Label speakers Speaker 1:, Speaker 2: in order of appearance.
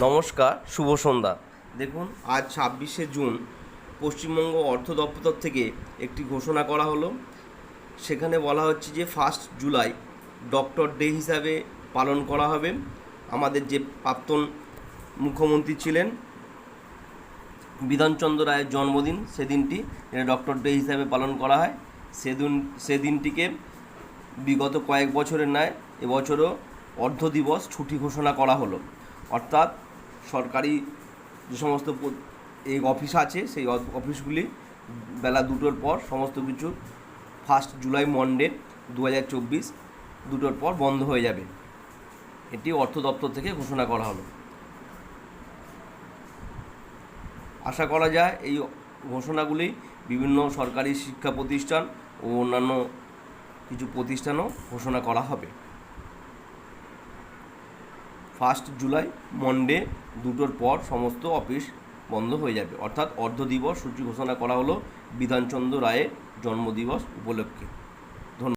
Speaker 1: নমস্কার, শুভ সন্ধ্যা। দেখুন, আজ ছাব্বিশে জুন, পশ্চিমবঙ্গ অর্থ দপ্তর থেকে একটি ঘোষণা করা হলো। সেখানে বলা হচ্ছে যে ফার্স্ট জুলাই ডক্টর ডে হিসাবে পালন করা হবে। আমাদের যে প্রাক্তন মুখ্যমন্ত্রী ছিলেন, বিধানচন্দ্র রায়ের জন্মদিন, সেদিনটি ডক্টর ডে হিসাবে পালন করা হয়। সেদিন, সেদিনটিকে বিগত কয়েক বছরের ন্যায়, এবছরও অর্ধ দিবস ছুটি ঘোষণা করা হলো। অর্থাৎ সরকারি যে সমস্ত এই অফিস আছে, সেই অফিসগুলি বেলা দুটোর পর সমস্ত কিছু ফার্স্ট জুলাই মন্ডে দু হাজার চব্বিশ দুটোর পর বন্ধ হয়ে যাবে। এটি অর্থ দপ্তর থেকে ঘোষণা করা হলো। আশা করা যায় এই ঘোষণাগুলি বিভিন্ন সরকারি শিক্ষা প্রতিষ্ঠান ও অন্যান্য কিছু প্রতিষ্ঠানও ঘোষণা করা হবে। ফার্স্ট জুলাই, মন্ডে দুটোর পর সমস্ত অফিস বন্ধ হয়ে যাবে। অর্থাৎ অর্ধ দিবস সূচি ঘোষণা করা হলো বিধানচন্দ্র রায়ের জন্মদিবস উপলক্ষে।